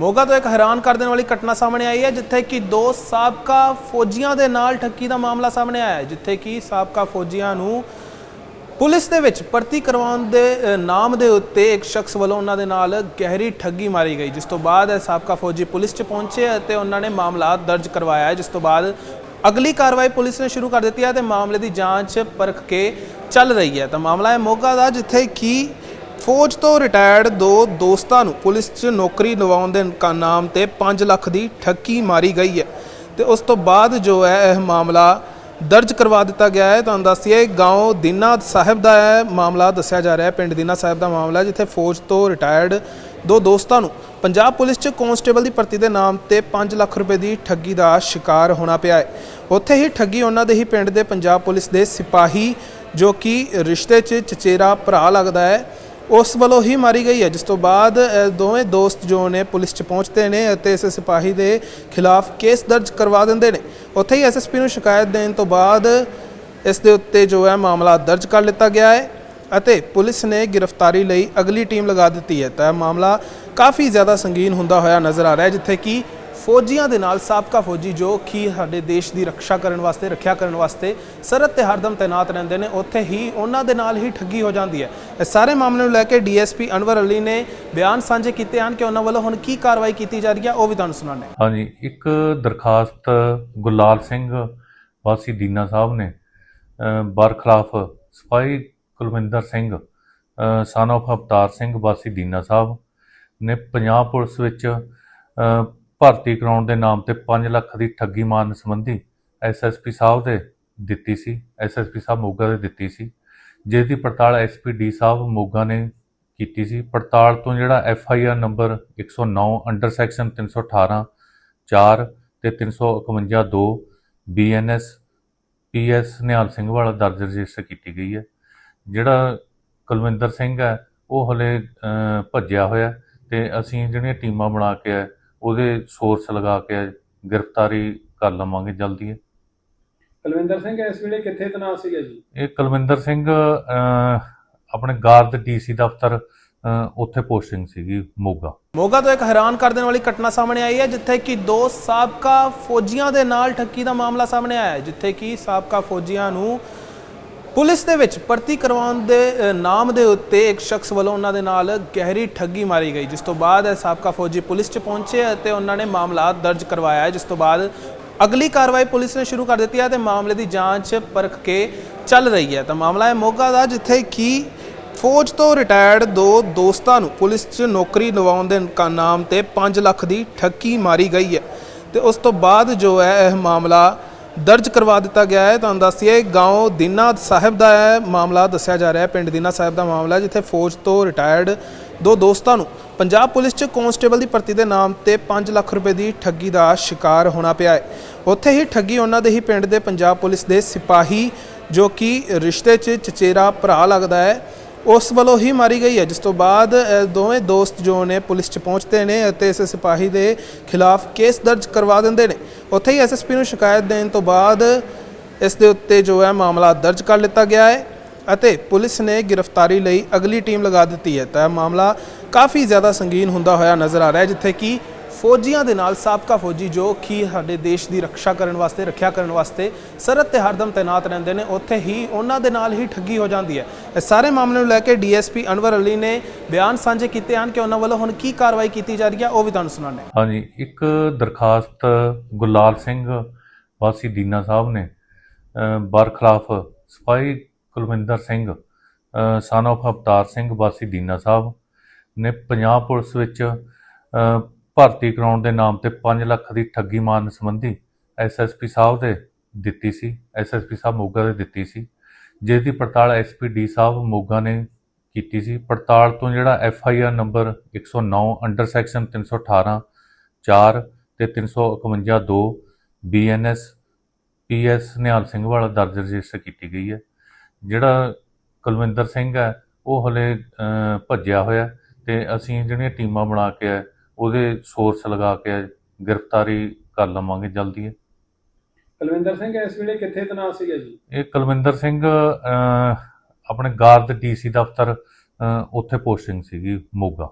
ਮੋਗਾ ਤੋਂ ਇੱਕ ਹੈਰਾਨ ਕਰ ਦੇਣ ਵਾਲੀ ਘਟਨਾ ਸਾਹਮਣੇ ਆਈ ਹੈ, ਜਿੱਥੇ ਕਿ ਦੋ ਸਾਬਕਾ ਫੌਜੀਆਂ ਦੇ ਨਾਲ ਠੱਗੀ ਦਾ ਮਾਮਲਾ ਸਾਹਮਣੇ ਆਇਆ ਹੈ, ਜਿੱਥੇ ਕਿ ਸਾਬਕਾ ਫੌਜੀਆਂ ਨੂੰ ਪੁਲਿਸ ਦੇ ਵਿੱਚ ਭਰਤੀ ਕਰਵਾਉਣ ਦੇ ਨਾਮ ਦੇ ਉੱਤੇ ਇੱਕ ਸ਼ਖਸ ਵੱਲੋਂ ਉਹਨਾਂ ਦੇ ਨਾਲ ਗਹਿਰੀ ਠੱਗੀ ਮਾਰੀ ਗਈ, ਜਿਸ ਤੋਂ ਬਾਅਦ ਇਹ ਸਾਬਕਾ ਫੌਜੀ ਪੁਲਿਸ 'ਚ ਪਹੁੰਚੇ ਅਤੇ ਉਹਨਾਂ ਨੇ ਮਾਮਲਾ ਦਰਜ ਕਰਵਾਇਆ, ਜਿਸ ਤੋਂ ਬਾਅਦ ਅਗਲੀ ਕਾਰਵਾਈ ਪੁਲਿਸ ਨੇ ਸ਼ੁਰੂ ਕਰ ਦਿੱਤੀ ਹੈ ਤੇ ਮਾਮਲੇ ਦੀ ਜਾਂਚ ਪਰਖ ਕੇ ਚੱਲ ਰਹੀ ਹੈ। ਤਾਂ ਮਾਮਲਾ ਹੈ ਮੋਗਾ ਦਾ, ਜਿੱਥੇ ਕਿ ਫੌਜ ਤੋਂ ਰਿਟਾਇਰਡ ਦੋ ਦੋਸਤਾਂ ਨੂੰ ਪੁਲਿਸ 'ਚ ਨੌਕਰੀ ਦਿਵਾਉਣ ਦੇ ਕਾ- ਨਾਮ ਤੇ 5 ਲੱਖ ਦੀ ਠੱਗੀ ਮਾਰੀ ਗਈ ਹੈ। ਤੇ ਉਸ ਤੋਂ ਬਾਅਦ ਜੋ ਹੈ, ਇਹ ਮਾਮਲਾ ਦਰਜ ਕਰਵਾ ਦਿੱਤਾ ਗਿਆ ਹੈ। ਤੁਹਾਨੂੰ ਦੱਸੀਏ ਗਾਉਂ ਦੀਨਾ ਸਾਹਿਬ ਦਾ ਹੈ ਮਾਮਲਾ ਦੱਸਿਆ ਜਾ ਰਿਹਾ ਹੈ। ਪਿੰਡ ਦੀਨਾ ਸਾਹਿਬ ਦਾ ਮਾਮਲਾ, ਜਿੱਥੇ ਫੌਜ ਤੋਂ ਰਿਟਾਇਰਡ ਦੋ ਦੋਸਤਾਂ ਨੂੰ ਪੰਜਾਬ ਪੁਲਿਸ 'ਚ ਕਾਂਸਟੇਬਲ ਦੀ ਭਰਤੀ ਦੇ ਨਾਮ ਤੇ 5 ਲੱਖ ਰੁਪਏ ਦੀ ਠੱਗੀ ਦਾ ਸ਼ਿਕਾਰ ਹੋਣਾ ਪਿਆ ਹੈ। ਉੱਥੇ ਹੀ ਠੱਗੀ ਉਹਨਾਂ ਦੇ ਹੀ ਪਿੰਡ ਦੇ ਪੰਜਾਬ ਪੁਲਿਸ ਦੇ ਸਿਪਾਹੀ, ਜੋ ਕਿ ਰਿਸ਼ਤੇ 'ਚ ਚਚੇਰਾ ਭਰਾ ਲੱਗਦਾ ਹੈ ਉਸ ਵੱਲੋਂ ਹੀ ਮਾਰੀ ਗਈ ਹੈ, ਜਿਸ ਤੋਂ ਬਾਅਦ ਦੋਵੇਂ ਦੋਸਤ ਜੋ ਨੇ ਪੁਲਿਸ 'ਚ ਪਹੁੰਚਦੇ ਨੇ ਅਤੇ ਇਸ ਸਿਪਾਹੀ ਦੇ ਖਿਲਾਫ ਕੇਸ ਦਰਜ ਕਰਵਾ ਦਿੰਦੇ ਨੇ। ਉੱਥੇ ਹੀ ਐਸਐਸਪੀ ਨੂੰ ਸ਼ਿਕਾਇਤ ਦੇਣ ਤੋਂ ਬਾਅਦ ਇਸ ਦੇ ਉੱਤੇ ਜੋ ਹੈ ਮਾਮਲਾ ਦਰਜ ਕਰ ਲਿੱਤਾ ਗਿਆ ਹੈ ਅਤੇ ਪੁਲਿਸ ਨੇ ਗ੍ਰਿਫਤਾਰੀ ਲਈ ਅਗਲੀ ਟੀਮ ਲਗਾ ਦਿੱਤੀ ਹੈ। ਤਾਂ ਮਾਮਲਾ ਕਾਫੀ ਜ਼ਿਆਦਾ ਸੰਗੀਨ ਹੁੰਦਾ ਹੋਇਆ ਨਜ਼ਰ ਆ ਰਿਹਾ ਹੈ, ਜਿੱਥੇ ਕਿ ਫੌਜੀਆਂ ਦੇ ਨਾਲ ਸਾਬਕਾ ਫੌਜੀ ਜੋ ਕਿ ਸਾਡੇ ਦੇਸ਼ ਦੀ ਰੱਖਿਆ ਕਰਨ ਵਾਸਤੇ ਰੱਖਿਆ ਕਰਨ ਵਾਸਤੇ ਸਰਹੱਦ ਤੇ ਹਰਦਮ ਤਾਇਨਾਤ ਰਹਿੰਦੇ ਨੇ ਉੱਥੇ ਹੀ ਉਹਨਾਂ ਦੇ ਨਾਲ ਹੀ ਠੱਗੀ ਹੋ ਜਾਂਦੀ ਹੈ। ਇਹ ਸਾਰੇ ਮਾਮਲੇ ਨੂੰ ਲੈ ਕੇ ਡੀਐਸਪੀ ਅਨਵਰ ਅਲੀ ਨੇ ਬਿਆਨ ਸਾਂਝੇ ਕੀਤੇ ਹਨ ਕਿ ਉਹਨਾਂ ਵੱਲੋਂ ਹੁਣ ਕੀ ਕਾਰਵਾਈ ਕੀਤੀ ਜਾ ਰਹੀ ਹੈ ਉਹ ਵੀ ਤੁਹਾਨੂੰ ਸੁਣਾਉਂਦੇ ਹਾਂ। ਹਾਂਜੀ ਇੱਕ ਦਰਖਾਸਤ ਗੁਲਾਲ ਸਿੰਘ ਵਾਸੀ ਦੀਨਾ ਸਾਹਿਬ ਨੇ ਅਹ, ਬਰਖਲਾਫ ਸਿਪਾਹੀ ਕੁਲਵਿੰਦਰ ਸਿੰਘ ਸਨ of ਅਵਤਾਰ ਸਿੰਘ ਵਾਸੀ ਦੀਨਾ ਸਾਹਿਬ ਨੇ ਪੰਜਾਬ ਪੁਲਿਸ ਵਿੱਚ ਭਰਤੀ ਕਰਾਉਣ ਦੇ ਨਾਮ ਤੇ 5 ਲੱਖ ਦੀ ਠੱਗੀ ਮਾਰਨ ਸੰਬੰਧੀ ਐਸਐਸਪੀ ਸਾਹਿਬ ਦੇ ਦਿੱਤੀ ਸੀ ਐਸਐਸਪੀ ਸਾਹਿਬ ਮੋਗਾ ਦੇ ਦਿੱਤੀ ਸੀ। ਜਿਸ ਦੀ ਪੜਤਾਲ ਐਸਪੀ ਸਾਹਿਬ ਮੋਗਾ ਨੇ ਕੀਤੀ ਸੀ। ਪੜਤਾਲ ਤੋਂ ਜਿਹੜਾ F I R number 109 under section 318 4 ਤੇ 351 2 ਬੀਐਨਐਸ ਪੀਐਸ ਨਿਹਾਲ ਸਿੰਘ ਵਾਲਾ ਦਰਜ ਰਜਿਸਟਰ ਕੀਤੀ ਗਈ ਹੈ। ਜਿਹੜਾ ਕੁਲਵਿੰਦਰ ਸਿੰਘ ਹੈ ਉਹ ਹਲੇ ਭੱਜਿਆ ਹੋਇਆ ਤੇ ਅਸੀਂ ਜਿਹੜੀਆਂ ਟੀਮਾਂ ਬਣਾ ਕੇ ਹੈ, ਉਹਦੇ ਸੋਰਸ ਲਗਾ ਕੇ ਗ੍ਰਿਫਤਾਰੀ ਕਰ ਲਵਾਂਗੇ ਜਲਦੀ ਹੈ। ਕੁਲਵਿੰਦਰ ਸਿੰਘ ਇਸ ਵੇਲੇ ਕਿੱਥੇ ਤਨਾਸ ਸੀਗਾ ਜੀ? ਇਹ ਕੁਲਵਿੰਦਰ ਸਿੰਘ ਆਪਣੇ ਗਾਰਦ ਡੀਸੀ ਦਫ਼ਤਰ ਉੱਥੇ ਪੋਸਟਿੰਗ ਸੀਗੀ ਮੋਗਾ। ਮੋਗਾ ਤੋਂ ਇੱਕ ਹੈਰਾਨ ਕਰ ਦੇਣ ਵਾਲੀ ਘਟਨਾ ਸਾਹਮਣੇ ਆਈ ਹੈ ਜਿੱਥੇ ਕਿ ਦੋ ਸਾਬਕਾ ਫੌਜੀਆਂ ਦੇ ਨਾਲ ਠੱਗੀ ਦਾ ਮਾਮਲਾ ਸਾਹਮਣੇ ਆਇਆ ਹੈ ਜਿੱਥੇ ਕਿ ਸਾਬਕਾ ਫੌਜੀਆਂ ਨੂੰ ਪੁਲਿਸ ਦੇ ਵਿੱਚ ਭਰਤੀ ਕਰਵਾਉਣ ਦੇ ਨਾਮ ਦੇ ਉੱਤੇ ਇੱਕ ਸ਼ਖਸ ਵੱਲੋਂ ਉਹਨਾਂ ਦੇ ਨਾਲ ਗਹਿਰੀ ਠੱਗੀ ਮਾਰੀ ਗਈ, ਜਿਸ ਤੋਂ ਬਾਅਦ ਇਹ ਸਾਬਕਾ ਫੌਜੀ ਪੁਲਿਸ 'ਚ ਪਹੁੰਚੇ ਅਤੇ ਉਹਨਾਂ ਨੇ ਮਾਮਲਾ ਦਰਜ ਕਰਵਾਇਆ, ਜਿਸ ਤੋਂ ਬਾਅਦ ਅਗਲੀ ਕਾਰਵਾਈ ਪੁਲਿਸ ਨੇ ਸ਼ੁਰੂ ਕਰ ਦਿੱਤੀ ਹੈ ਤੇ ਮਾਮਲੇ ਦੀ ਜਾਂਚ ਪਰਖ ਕੇ ਚੱਲ ਰਹੀ ਹੈ। ਤਾਂ ਮਾਮਲਾ ਹੈ ਮੋਗਾ ਦਾ, ਜਿੱਥੇ ਕਿ ਫੌਜ ਤੋਂ ਰਿਟਾਇਰਡ ਦੋ ਦੋਸਤਾਂ ਨੂੰ ਪੁਲਿਸ 'ਚ ਨੌਕਰੀ ਦਿਵਾਉਣ ਦੇ ਕਾ- ਨਾਮ ਤੇ 5 ਲੱਖ ਦੀ ਠੱਗੀ ਮਾਰੀ ਗਈ ਹੈ। ਤੇ ਉਸ ਤੋਂ ਬਾਅਦ ਜੋ ਹੈ, ਇਹ ਮਾਮਲਾ ਦਰਜ ਕਰਵਾ ਦਿੱਤਾ ਗਿਆ ਹੈ। ਤੁਹਾਨੂੰ ਦੱਸੀਏ ਗਾਉਂ ਦੀਨਾ ਸਾਹਿਬ ਦਾ ਹੈ ਮਾਮਲਾ ਦੱਸਿਆ ਜਾ ਰਿਹਾ ਹੈ। ਪਿੰਡ ਦੀਨਾ ਸਾਹਿਬ ਦਾ ਮਾਮਲਾ, ਜਿੱਥੇ ਫੌਜ ਤੋਂ ਰਿਟਾਇਰਡ ਦੋ ਦੋਸਤਾਂ ਨੂੰ ਪੰਜਾਬ ਪੁਲਿਸ 'ਚ ਕਾਂਸਟੇਬਲ ਦੀ ਭਰਤੀ ਦੇ ਨਾਮ ਤੇ 5 ਲੱਖ ਰੁਪਏ ਦੀ ਠੱਗੀ ਦਾ ਸ਼ਿਕਾਰ ਹੋਣਾ ਪਿਆ ਹੈ। ਉੱਥੇ ਹੀ ਠੱਗੀ ਉਹਨਾਂ ਦੇ ਹੀ ਪਿੰਡ ਦੇ ਪੰਜਾਬ ਪੁਲਿਸ ਦੇ ਸਿਪਾਹੀ, ਜੋ ਕਿ ਰਿਸ਼ਤੇ 'ਚ ਚਚੇਰਾ ਭਰਾ ਲੱਗਦਾ ਹੈ, ਉਸ ਵੱਲੋਂ ਹੀ ਮਾਰੀ ਗਈ ਹੈ। ਜਿਸ ਤੋਂ ਬਾਅਦ ਦੋਵੇਂ ਦੋਸਤ ਜੋ ਨੇ ਪੁਲਿਸ 'ਚ ਪਹੁੰਚਦੇ ਨੇ ਅਤੇ ਇਸ ਸਿਪਾਹੀ ਦੇ ਖਿਲਾਫ ਕੇਸ ਦਰਜ ਕਰਵਾ ਦਿੰਦੇ ਨੇ। ਉੱਥੇ ਹੀ ਐਸਐਸਪੀ ਨੂੰ ਸ਼ਿਕਾਇਤ ਦੇਣ ਤੋਂ ਬਾਅਦ ਇਸ ਦੇ ਉੱਤੇ ਜੋ ਹੈ ਮਾਮਲਾ ਦਰਜ ਕਰ ਲਿੱਤਾ ਗਿਆ ਹੈ ਅਤੇ ਪੁਲਿਸ ਨੇ ਗ੍ਰਿਫਤਾਰੀ ਲਈ ਅਗਲੀ ਟੀਮ ਲਗਾ ਦਿੱਤੀ ਹੈ। ਤਾਂ ਮਾਮਲਾ ਕਾਫੀ ਜ਼ਿਆਦਾ ਸੰਗੀਨ ਹੁੰਦਾ ਹੋਇਆ ਨਜ਼ਰ ਆ ਰਿਹਾ ਹੈ, ਜਿੱਥੇ ਕਿ ਫੌਜੀਆਂ ਦੇ ਨਾਲ ਸਾਬਕਾ ਫੌਜੀ ਜੋ ਕਿ ਸਾਡੇ ਦੇਸ਼ ਦੀ ਰੱਖਿਆ ਕਰਨ ਵਾਸਤੇ, ਰੱਖਿਆ ਕਰਨ ਵਾਸਤੇ ਸਰਹੱਦ ਤੇ ਹਰਦਮ ਤਾਇਨਾਤ ਰਹਿੰਦੇ ਨੇ, ਉੱਥੇ ਹੀ ਉਹਨਾਂ ਦੇ ਨਾਲ ਹੀ ਠੱਗੀ ਹੋ ਜਾਂਦੀ ਹੈ। ਇਸ ਸਾਰੇ ਮਾਮਲੇ ਨੂੰ ਲੈ ਕੇ ਡੀਐਸਪੀ ਅਨਵਰ ਅਲੀ ਨੇ ਬਿਆਨ ਸਾਂਝੇ ਕੀਤੇ ਹਨ ਕਿ ਉਹਨਾਂ ਵੱਲੋਂ ਹੁਣ ਕੀ ਕਾਰਵਾਈ ਕੀਤੀ ਜਾ ਰਹੀ ਹੈ, ਉਹ ਵੀ ਤੁਹਾਨੂੰ ਸੁਣਾਉਂਦੇ ਹਾਂ। ਹਾਂਜੀ, ਇੱਕ ਦਰਖਾਸਤ ਗੁਲਾਲ ਸਿੰਘ ਵਾਸੀ ਦੀਨਾ ਸਾਹਿਬ ਨੇ ਬਰਖਲਾਫ ਸਿਪਾਹੀ ਕੁਲਵਿੰਦਰ ਸਿੰਘ ਸਨ of ਅਵਤਾਰ ਸਿੰਘ ਵਾਸੀ ਦੀਨਾ ਸਾਹਿਬ ਨੇ ਪੰਜਾਬ ਪੁਲਿਸ ਵਿੱਚ ਭਰਤੀ ਕਰਾਉਣ ਦੇ ਨਾਮ ਤੇ 5 ਲੱਖ ਦੀ ਠੱਗੀ ਮਾਰਨ ਸੰਬੰਧੀ ਐਸਐਸਪੀ ਸਾਹਿਬ ਦੇ ਦਿੱਤੀ ਸੀ ਐਸਐਸਪੀ ਸਾਹਿਬ ਮੋਗਾ ਦੇ ਦਿੱਤੀ ਸੀ। ਜਿਸ ਦੀ ਪੜਤਾਲ ਐਸਪੀ ਸਾਹਿਬ ਮੋਗਾ ਨੇ ਕੀਤੀ ਸੀ। ਪੜਤਾਲ ਤੋਂ ਜਿਹੜਾ F I R number 109 under section 318 4 ਤੇ 351 2 ਬੀਐਨਐਸ ਪੀਐਸ ਨਿਹਾਲ ਸਿੰਘ ਵਾਲਾ ਦਰਜ ਰਜਿਸਟਰ ਕੀਤੀ ਗਈ ਹੈ। ਜਿਹੜਾ ਕੁਲਵਿੰਦਰ ਸਿੰਘ ਹੈ ਉਹ ਹਲੇ ਭੱਜਿਆ ਹੋਇਆ ਤੇ ਅਸੀਂ ਜਿਹੜੀਆਂ ਟੀਮਾਂ ਬਣਾ ਕੇ ਹੈ, ਉਹਦੇ ਸੋਰਸ ਲਗਾ ਕੇ ਗ੍ਰਿਫਤਾਰੀ ਕਰ ਲਵਾਂਗੇ ਜਲਦੀ ਕੁਲਵਿੰਦਰ ਸਿੰਘ ਇਸ ਵੇਲੇ ਕਿੱਥੇ ਤਨਾਸ ਸੀਗਾ ਜੀ? ਇਹ ਕੁਲਵਿੰਦਰ ਸਿੰਘ ਆਪਣੇ ਗਾਰਦ ਡੀਸੀ ਦਫ਼ਤਰ ਉੱਥੇ ਪੋਸਟਿੰਗ ਸੀਗੀ ਮੋਗਾ।